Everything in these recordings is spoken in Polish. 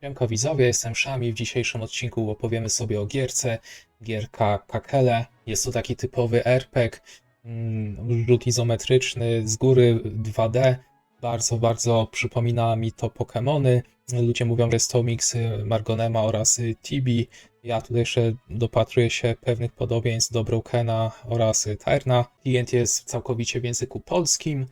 Siemka widzowie, jestem Szami. W dzisiejszym odcinku opowiemy sobie o gierce. Gierka Kakele. Jest to taki typowy RPG, mm, rzut izometryczny, z góry 2D. Bardzo, bardzo przypomina mi to Pokémony. Ludzie mówią, że jest to miks Margonema oraz Tibi. Ja tutaj jeszcze dopatruję się pewnych podobieństw do Brokena oraz Terna. Klient jest całkowicie w języku polskim.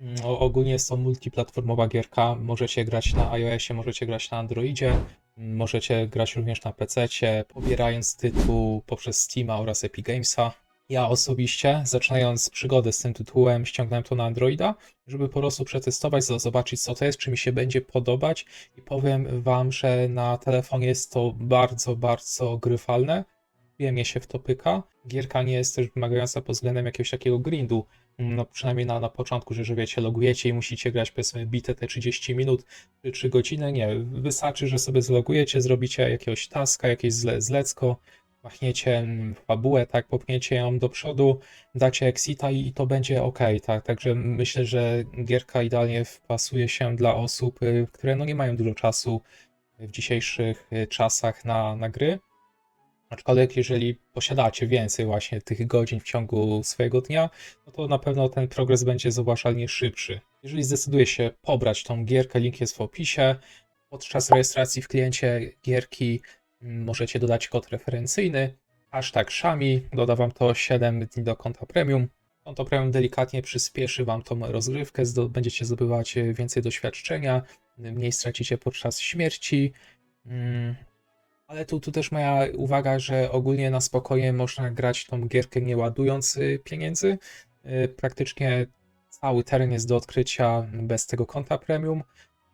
Mm, ogólnie jest to multiplatformowa gierka. Możecie grać na iOSie, możecie grać na Androidzie, mm, możecie grać również na PC, pobierając tytuł poprzez Steama oraz Epic Gamesa. Ja osobiście, zaczynając przygodę z tym tytułem, ściągnąłem to na Androida, żeby po prostu przetestować, zo- zobaczyć co to jest, czy mi się będzie podobać. I powiem Wam, że na telefonie jest to bardzo, bardzo grywalne. Przyjemnie się w to pyka. Gierka nie jest też wymagająca pod względem jakiegoś takiego grindu. No przynajmniej na, na początku, że, że wiecie, logujecie i musicie grać powiedzmy bite te 30 minut czy 3 godziny, nie, wystarczy, że sobie zlogujecie, zrobicie jakiegoś taska, jakieś zle, zlecko, machniecie mm, fabułę, tak, popchniecie ją do przodu, dacie exita i, i to będzie ok, tak, także myślę, że gierka idealnie wpasuje się dla osób, y, które no nie mają dużo czasu w dzisiejszych y, czasach na, na gry, Aczkolwiek jeżeli posiadacie więcej właśnie tych godzin w ciągu swojego dnia, no to na pewno ten progres będzie zauważalnie szybszy. Jeżeli zdecyduje się pobrać tą gierkę, link jest w opisie. Podczas rejestracji w kliencie gierki mm, możecie dodać kod referencyjny, hashtag Shami, doda wam to 7 dni do konta premium. Konto premium delikatnie przyspieszy wam tą rozgrywkę, będziecie zdobywać więcej doświadczenia, mniej stracicie podczas śmierci. Ale tu, tu też moja uwaga, że ogólnie na spokojnie można grać tą gierkę nie ładując y, pieniędzy. Y, Praktycznie cały teren jest do odkrycia bez tego konta premium,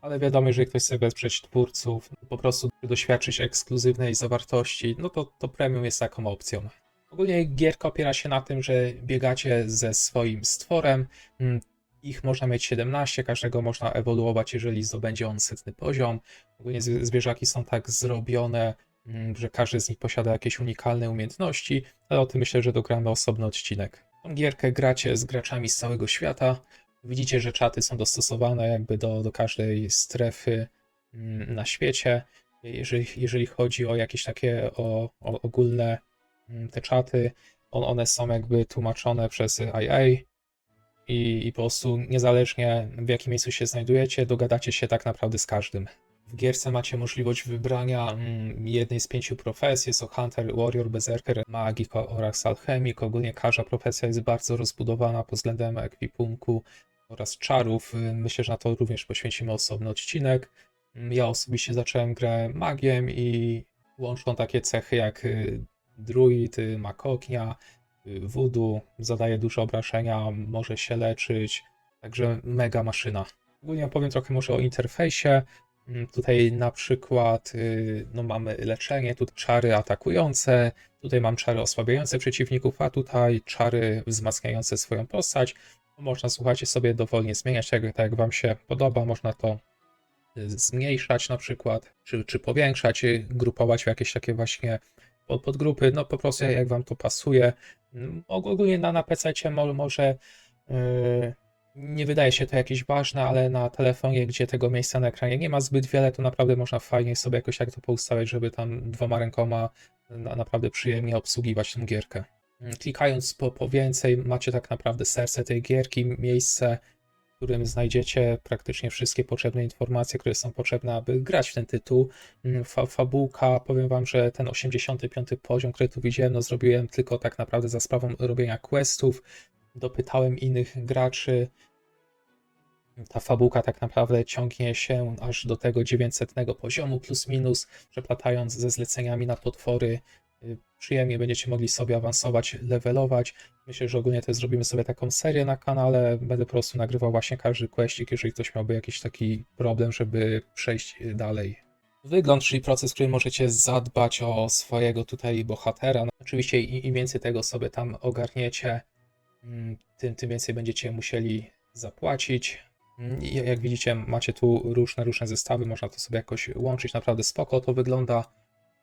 ale wiadomo, jeżeli ktoś chce wesprzeć twórców, po prostu doświadczyć ekskluzywnej zawartości, no to, to premium jest taką opcją. Ogólnie gierka opiera się na tym, że biegacie ze swoim stworem. mm, Ich można mieć 17, każdego można ewoluować, jeżeli zdobędzie on setny poziom. Ogólnie zw- zwierzaki są tak zrobione, że każdy z nich posiada jakieś unikalne umiejętności, ale o tym myślę, że dogramy osobny odcinek. Tą gierkę gracie z graczami z całego świata. Widzicie, że czaty są dostosowane jakby do, do każdej strefy mm, na świecie. Jeżeli, jeżeli chodzi o jakieś takie o, o ogólne mm, te czaty, on, one są jakby tłumaczone przez IA i, i po prostu niezależnie w jakim miejscu się znajdujecie, dogadacie się tak naprawdę z każdym. W gierce macie możliwość wybrania mm, jednej z pięciu profesji. Jest Hunter, Warrior, Berserker, Magik oraz Alchemik. Ogólnie każda profesja jest bardzo rozbudowana pod względem ekwipunku oraz czarów. Myślę, że na to również poświęcimy osobny odcinek. Ja osobiście zacząłem grę magiem i łączą takie cechy jak y, druid, y, mak ognia, y, voodoo, zadaje duże obrażenia, może się leczyć, także mega maszyna. Ogólnie opowiem trochę może o interfejsie. Mm, Tutaj na przykład y, no mamy leczenie, tu czary atakujące, tutaj mam czary osłabiające przeciwników, a tutaj czary wzmacniające swoją postać. Można, słuchajcie, sobie dowolnie zmieniać, tak, tak jak wam się podoba, można to y, zmniejszać na przykład, czy, czy powiększać, y, grupować w jakieś takie właśnie pod, podgrupy, no po prostu jak wam to pasuje. Mm, Ogólnie na, na PC mo, może yy, nie wydaje się to jakieś ważne, ale na telefonie, gdzie tego miejsca na ekranie nie ma zbyt wiele, to naprawdę można fajnie sobie jakoś tak to poustawiać, żeby tam dwoma rękoma na, naprawdę przyjemnie obsługiwać tą gierkę. Mm, Klikając po, po więcej, macie tak naprawdę serce tej gierki, miejsce, w którym znajdziecie praktycznie wszystkie potrzebne informacje, które są potrzebne, aby grać w ten tytuł. Mm, Fa fabułka, powiem wam, że ten 85 poziom, który tu widziałem, no zrobiłem tylko tak naprawdę za sprawą robienia questów, dopytałem innych graczy. Ta fabułka tak naprawdę ciągnie się aż do tego 900 poziomu, plus minus, przeplatając ze zleceniami na potwory. Y, Przyjemnie będziecie mogli sobie awansować, levelować. Myślę, że ogólnie też zrobimy sobie taką serię na kanale. Będę po prostu nagrywał właśnie każdy questik, jeżeli ktoś miałby jakiś taki problem, żeby przejść dalej. Wygląd, czyli proces, w którym możecie zadbać o swojego tutaj bohatera. No, oczywiście im, więcej tego sobie tam ogarniecie, tym, tym więcej będziecie musieli zapłacić. Mm, i Jak widzicie, macie tu różne, różne zestawy, można to sobie jakoś łączyć, naprawdę spoko to wygląda.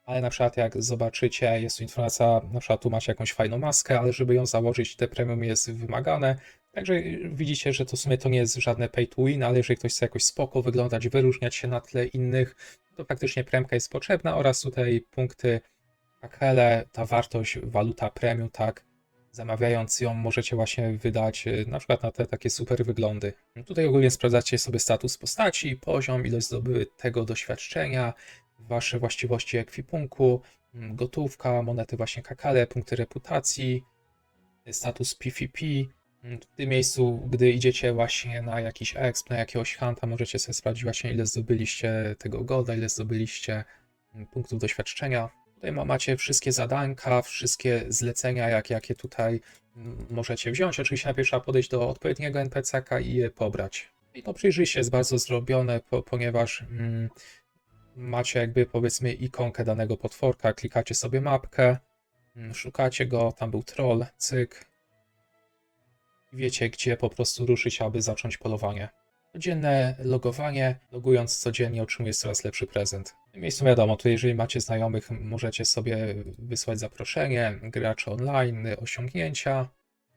Ale na przykład jak zobaczycie, jest tu informacja, na przykład tu macie jakąś fajną maskę, ale żeby ją założyć, te premium jest wymagane. Także widzicie, że to w sumie to nie jest żadne pay to win, ale jeżeli ktoś chce jakoś spoko wyglądać, wyróżniać się na tle innych, to faktycznie premka jest potrzebna oraz tutaj punkty Kakele, ta wartość waluta premium, tak, zamawiając ją możecie właśnie wydać y, na przykład na te takie super wyglądy. Tutaj ogólnie sprawdzacie sobie status postaci, poziom, ilość zdobytego doświadczenia, wasze właściwości ekwipunku, gotówka, monety właśnie kakale, punkty reputacji, status PvP. W tym miejscu, gdy idziecie właśnie na jakiś exp, na jakiegoś hunta, możecie sobie sprawdzić właśnie ile zdobyliście tego golda, ile zdobyliście punktów doświadczenia. Tutaj ma- macie wszystkie zadanka, wszystkie zlecenia, jak, jakie tutaj mm, możecie wziąć. Oczywiście najpierw trzeba podejść do odpowiedniego NPC-ka i je pobrać. I to przyjrzyście jest bardzo zrobione, po, ponieważ mm, macie jakby powiedzmy ikonkę danego potworka, klikacie sobie mapkę, mm, szukacie go, tam był troll, cyk. I wiecie, gdzie po prostu ruszyć, aby zacząć polowanie. Codzienne logowanie, logując codziennie otrzymujesz coraz lepszy prezent. Miejscu wiadomo, tu jeżeli macie znajomych, możecie sobie wysłać zaproszenie, gracze online, osiągnięcia.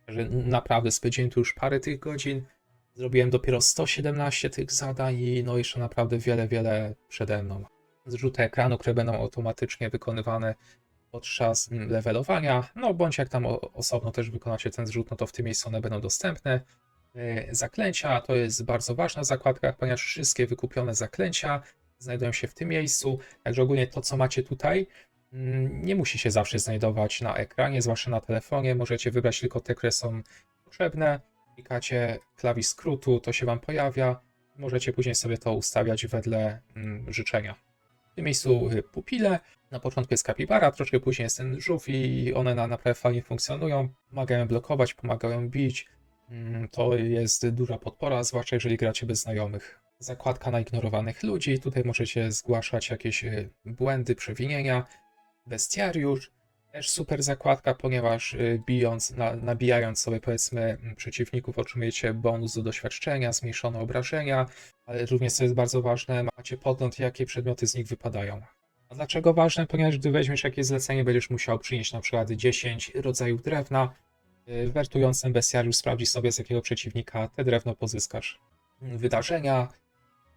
Że naprawdę spędziłem tu już parę tych godzin. Zrobiłem dopiero 117 tych zadań i no jeszcze naprawdę wiele, wiele przede mną. Zrzuty ekranu, które będą automatycznie wykonywane podczas mm, levelowania, no bądź jak tam osobno też wykonacie ten zrzut, no to w tym miejscu one będą dostępne. E, Zaklęcia to jest bardzo ważna zakładka, ponieważ wszystkie wykupione zaklęcia znajdują się w tym miejscu. Także ogólnie to, co macie tutaj, mm, nie musi się zawsze znajdować na ekranie, zwłaszcza na telefonie. Możecie wybrać tylko te, które są potrzebne. Klikacie klawisz skrótu, to się Wam pojawia. Możecie później sobie to ustawiać wedle mm, życzenia. W tym miejscu y, pupile. Na początku jest kapibara, troszkę później jest ten żółw i one na, naprawdę fajnie funkcjonują. Pomagają blokować, pomagają bić. Mm, To jest duża podpora, zwłaszcza jeżeli gracie bez znajomych. Zakładka na ignorowanych ludzi. Tutaj możecie zgłaszać jakieś y, błędy, przewinienia. Bestiariusz. Też super zakładka, ponieważ y, bijąc, na, nabijając sobie powiedzmy przeciwników otrzymujecie bonus do doświadczenia, zmniejszone obrażenia, ale również co jest bardzo ważne, macie podgląd jakie przedmioty z nich wypadają. A dlaczego ważne? Ponieważ gdy weźmiesz jakieś zlecenie, będziesz musiał przynieść na przykład 10 rodzajów drewna, y, wertując ten bestiariusz sprawdzi sobie z jakiego przeciwnika te drewno pozyskasz. Wydarzenia,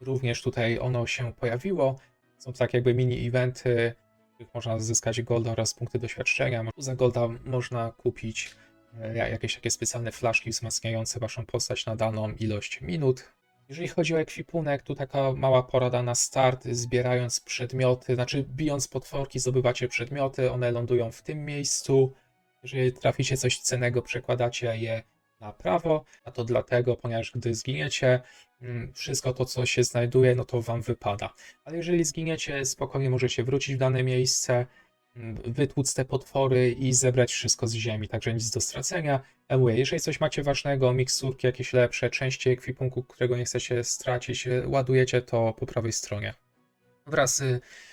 również tutaj ono się pojawiło, są tak jakby mini eventy, w których można zyskać golda oraz punkty doświadczenia. Za golda można kupić e, ja- jakieś takie specjalne flaszki wzmacniające waszą postać na daną ilość minut. Jeżeli chodzi o ekwipunek, tu taka mała porada na start, zbierając przedmioty, znaczy bijąc potworki, zdobywacie przedmioty, one lądują w tym miejscu. Jeżeli traficie coś cennego, przekładacie je na prawo, a to dlatego, ponieważ gdy zginiecie, mm, wszystko to, co się znajduje, no to wam wypada. Ale jeżeli zginiecie, spokojnie możecie wrócić w dane miejsce, mm, wytłuc te potwory i zebrać wszystko z ziemi, także nic do stracenia. Jeżeli coś macie ważnego, miksurki jakieś lepsze, części ekwipunku, którego nie chcecie stracić, y, ładujecie to po prawej stronie. Wraz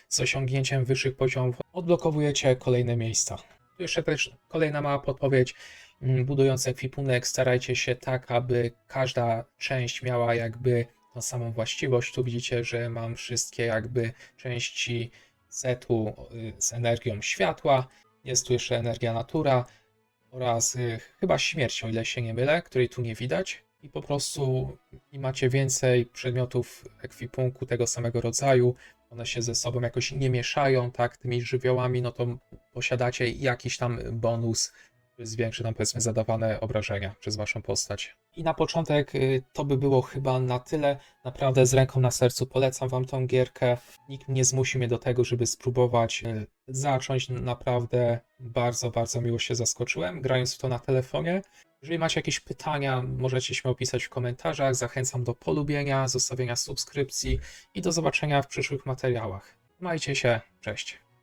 z osiągnięciem wyższych poziomów odblokowujecie kolejne miejsca. Tu jeszcze też kolejna mała podpowiedź. Mm, Budując ekwipunek, starajcie się tak, aby każda część miała jakby tą samą właściwość. Tu widzicie, że mam wszystkie jakby części setu y, z energią światła. Jest tu jeszcze energia natura oraz y, chyba śmierć, o ile się nie mylę, której tu nie widać. I po prostu i macie więcej przedmiotów ekwipunku tego samego rodzaju, one się ze sobą jakoś nie mieszają, tak, tymi żywiołami, no to posiadacie jakiś tam bonus, zwiększy tam powiedzmy zadawane obrażenia przez waszą postać. I na początek y, to by było chyba na tyle. Naprawdę z ręką na sercu polecam wam tą gierkę. Nikt nie zmusi mnie do tego, żeby spróbować y, zacząć. Naprawdę bardzo, bardzo miło się zaskoczyłem, grając w to na telefonie. Jeżeli macie jakieś pytania, możecie śmiało pisać w komentarzach. Zachęcam do polubienia, zostawienia subskrypcji i do zobaczenia w przyszłych materiałach. Majcie się, cześć.